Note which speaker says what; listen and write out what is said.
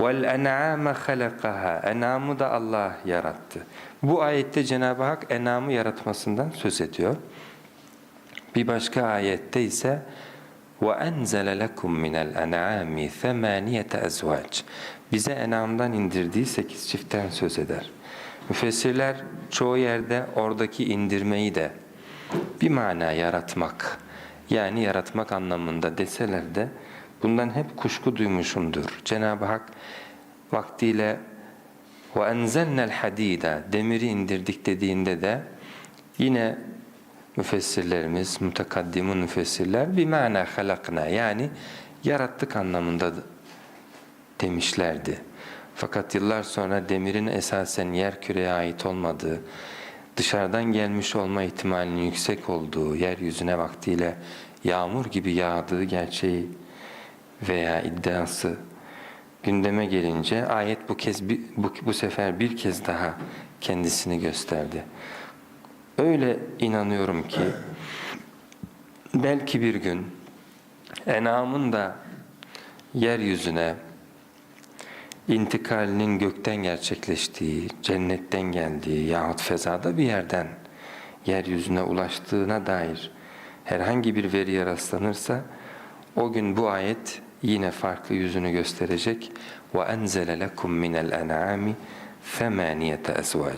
Speaker 1: Vel en'ame halakaha. En'amı da Allah yarattı. Bu ayette Cenab-ı Hak en'amı yaratmasından söz ediyor. Bir başka ayette ise وَاَنْزَلَ لَكُمْ مِنَ الْاَنْعَامِ ثَمَانِيَةَ اَزْوَاجٍ Bize enamdan indirdiği sekiz çiftten söz eder. Müfessirler çoğu yerde oradaki indirmeyi de bir mana yaratmak, yani yaratmak anlamında deseler de bundan hep kuşku duymuşumdur. Cenab-ı Hak vaktiyle وَاَنْزَلْنَا الْحَد۪يدَ Demiri indirdik dediğinde de yine müfessirlerimiz, mutakaddimun müfessirler bir mana halakna yani yarattık anlamında demişlerdi. Fakat yıllar sonra demirin esasen yer küreye ait olmadığı, dışarıdan gelmiş olma ihtimalinin yüksek olduğu, yeryüzüne vaktiyle yağmur gibi yağdığı gerçeği veya iddiası gündeme gelince ayet bu kez bu, bu sefer bir kez daha kendisini gösterdi. Öyle inanıyorum ki belki bir gün enamın da yeryüzüne intikalinin gökten gerçekleştiği, cennetten geldiği yahut fezada bir yerden yeryüzüne ulaştığına dair herhangi bir veriye rastlanırsa o gün bu ayet yine farklı yüzünü gösterecek. وَاَنْزَلَ لَكُمْ مِنَ الْاَنْعَامِ ثَمَانِيَةَ أَزْوَاجٍ